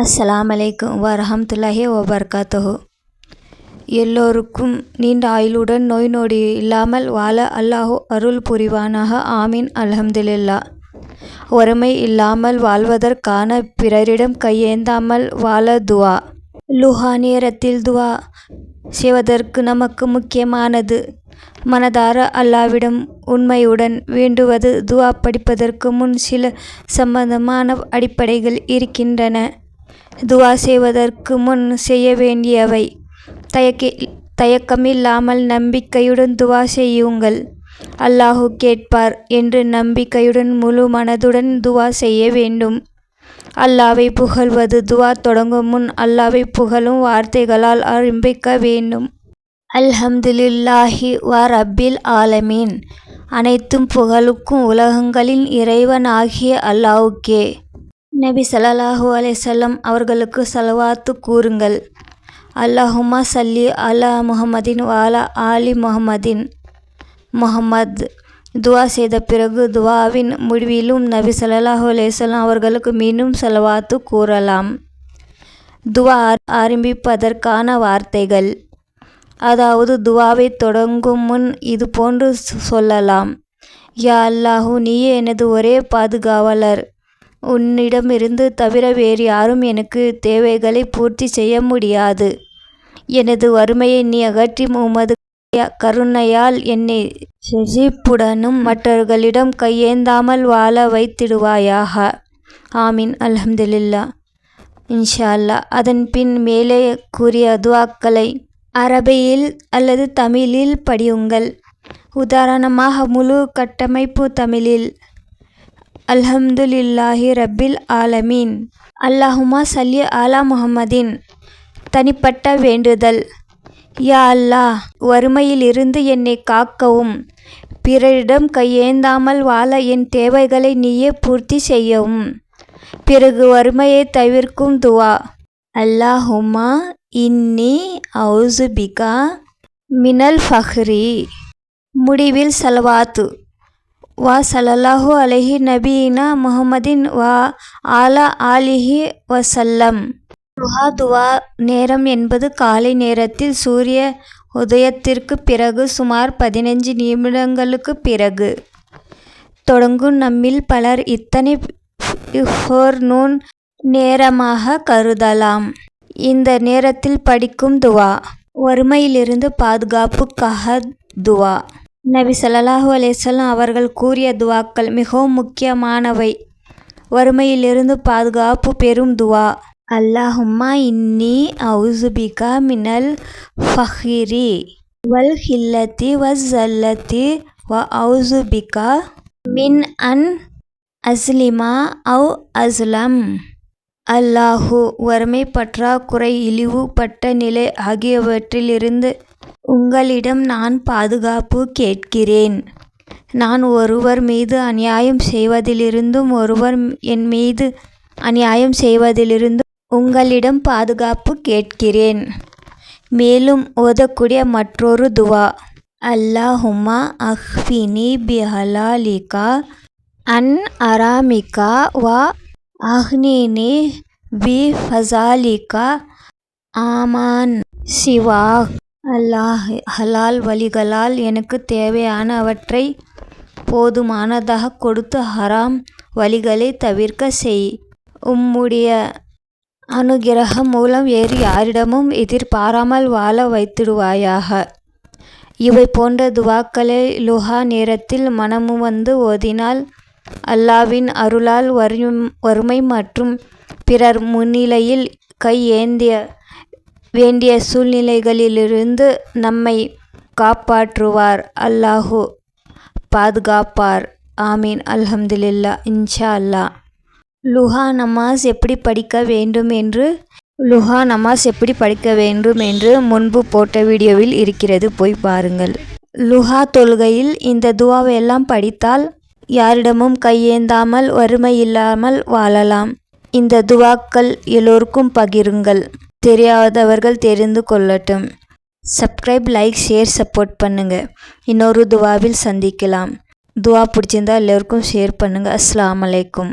அஸ்லாம் அலைக்கும் வரஹம்துல்லாஹி வபர்காத்தஹு எல்லோருக்கும் நீண்ட ஆயுளுடன் நோய் நொடி இல்லாமல் வாழ அல்லாஹோ அருள் புரிவானாக. ஆமீன். அலஹம்துல்லா வறுமை இல்லாமல் வாழ்வதற்கான பிறரிடம் கையேந்தாமல் வாழ துவா. லுஹா நேரத்தில் துவா செய்வதற்கு நமக்கு முக்கியமானது. மனதார அல்லாவிடம் உண்மையுடன் வேண்டுவது துவா படிப்பதற்கு முன் சில சம்பந்தமான அடிப்படைகள் இருக்கின்றன. துவா செய்வதற்கு முன் செய்ய வேண்டியவை. தயக்கி தயக்கமில்லாமல் நம்பிக்கையுடன் துவா செய்யுங்கள். அல்லாஹு கேட்பார் என்று நம்பிக்கையுடன் முழு மனதுடன் துவா செய்ய வேண்டும். அல்லாவை புகழ்வது துவா தொடங்கும் முன் அல்லாவை புகழும் வார்த்தைகளால் ஆரம்பிக்க வேண்டும். அல்ஹம்துலில்லாஹி வார் ரப்பில் ஆலமீன். அனைத்தும் புகழுக்கும் உலகங்களின் இறைவனாகிய அல்லாவுக்கே நபி ஸல்லல்லாஹு அலைஹிஸ்ஸலாம் அவர்களுக்கு சலவாத்து கூறுங்கள். அல்லாஹுமா சல்லி அலா முஹம்மதின் வாலா ஆலி முஹம்மதின். முஹம்மத் துவா செய்த பிறகு துவாவின் முடிவிலும் நபி ஸல்லல்லாஹு அலேசல்லாம் அவர்களுக்கு மீண்டும் செலவாத்து கூறலாம். துவா ஆரம்பிப்பதற்கான வார்த்தைகள். அதாவது துவாவை தொடங்கும் முன் இது போன்று சொல்லலாம். யா அல்லாஹு நீயே எனது ஒரே பாதுகாவலர். உன்னிடமிருந்து தவிர வேறு யாரும் எனக்கு தேவைகளை பூர்த்தி செய்ய முடியாது. எனது வறுமையை நீ அகற்றி உமது கருணையால் என்னை செழிப்புடனும் மற்றவர்களிடம் கையேந்தாமல் வாழ வைத்திடுவாயாக. ஆமீன். அலமதுல்லா இன்ஷா அல்லா அதன் பின் மேலே கூறிய துவாக்களை அரபியில் அல்லது தமிழில் படியுங்கள். உதாரணமாக முழு கட்டமைப்பு தமிழில். அல்ஹம்துலில்லாஹி ரப்பில் ஆலமீன். அல்லாஹுமா சல்லி அலா முஹம்மதின். தனிப்பட்ட வேண்டுதல். யா அல்லாஹ் வறுமையிலிருந்து என்னை காக்கவும். பிறரிடம் கையேந்தாமல் வாழ என் தேவைகளை நீயே பூர்த்தி செய்யவும். பிறகு வறுமையை தவிர்க்கும் துவா. அல்லாஹுமா இன்னி அவுசுபிகா மினல் ஃபஹ்ரி. முடிவில் சலவாத்து. வா சல்லல்லாஹு அலஹி நபீனா முகமதின் வா ஆலா ஆலிஹி வசல்லம் துஹா துவா நேரம் என்பது காலை நேரத்தில் சூரிய உதயத்திற்கு பிறகு சுமார் பதினைஞ்சு நிமிடங்களுக்கு பிறகு. தொடங்கும் நம்மில் பலர் இத்தனை நூன் நேரமாக கருதலாம். இந்த நேரத்தில் படிக்கும் துவா வறுமையிலிருந்து பாதுகாப்புக்காக துவா. நபி சல்லாஹூ அலைஹிஸ்ஸலாம் அவர்கள் கூறிய துவாக்கள் மிகவும் முக்கியமானவை. வறுமையிலிருந்து பாதுகாப்பு பெறும் துவா. அல்லாஹும்மா இன்னி அவுசுபிகா மினல் ஃபஹிரி வல் ஹில்லத்தி வல்லத்தி வ அவுசுபிகா மின் அன் அஸ்லிமா அவு அஸ்லம். அல்லாஹு வறுமை பற்றாக்குறை இழிவுபட்ட நிலை ஆகியவற்றிலிருந்து உங்களிடம் நான் பாதுகாப்பு கேட்கிறேன். நான் ஒருவர் மீது அநியாயம் செய்வதிலிருந்தும் ஒருவர் என் மீது அநியாயம் செய்வதிலிருந்தும் உங்களிடம் பாதுகாப்பு கேட்கிறேன். மேலும் ஓதக்கூடிய மற்றொரு துவா. அல்லாஹுமா அஹ்வினி பிஹலாலிகா அன் அராமிகா வா அஹ்னினி பி ஃபசாலிகா. ஆமான். சிவா. அல்லாஹ் ஹலால் வழிகளால் எனக்கு தேவையானவற்றை போதுமானதாக கொடுத்து ஹராம் வழிகளை தவிர்க்க செய். உம்முடைய அனுகிரகம் மூலம் வேறு யாரிடமும் எதிர்பாராமல் வாழ வைத்திடுவாயாக. இவை போன்ற துவாக்களை லுஹா நேரத்தில் மனமு வந்து ஓதினால் அல்லாவின் அருளால் வறுமை மற்றும் பிறர் முன்னிலையில் கை ஏந்திய வேண்டிய சூழ்நிலைகளிலிருந்து நம்மை காப்பாற்றுவார். அல்லாஹு பாதுகாப்பார். ஆமீன். அல்ஹம்துலில்லா. இன்ஷா அல்லா. லுஹா நமாஸ் எப்படி படிக்க வேண்டும் என்று லுஹா நமாஸ் எப்படி படிக்க வேண்டும் என்று முன்பு போட்ட வீடியோவில் இருக்கிறது. போய் பாருங்கள். லுஹா தொழுகையில் இந்த துவாவெல்லாம் படித்தால் யாரிடமும் கையேந்தாமல் வறுமை இல்லாமல் வாழலாம். இந்த துவாக்கள் எல்லோருக்கும் பகிருங்கள். தெரியாதவர்கள் தெரிந்து கொள்ளட்டும். சப்ஸ்கிரைப் லைக் ஷேர் சப்போர்ட் பண்ணுங்கள் இன்னொரு துவாவில் சந்திக்கலாம். துவா பிடிச்சிருந்தா எல்லோருக்கும் ஷேர் பண்ணுங்கள் அஸ்லாம் அலைக்கும்.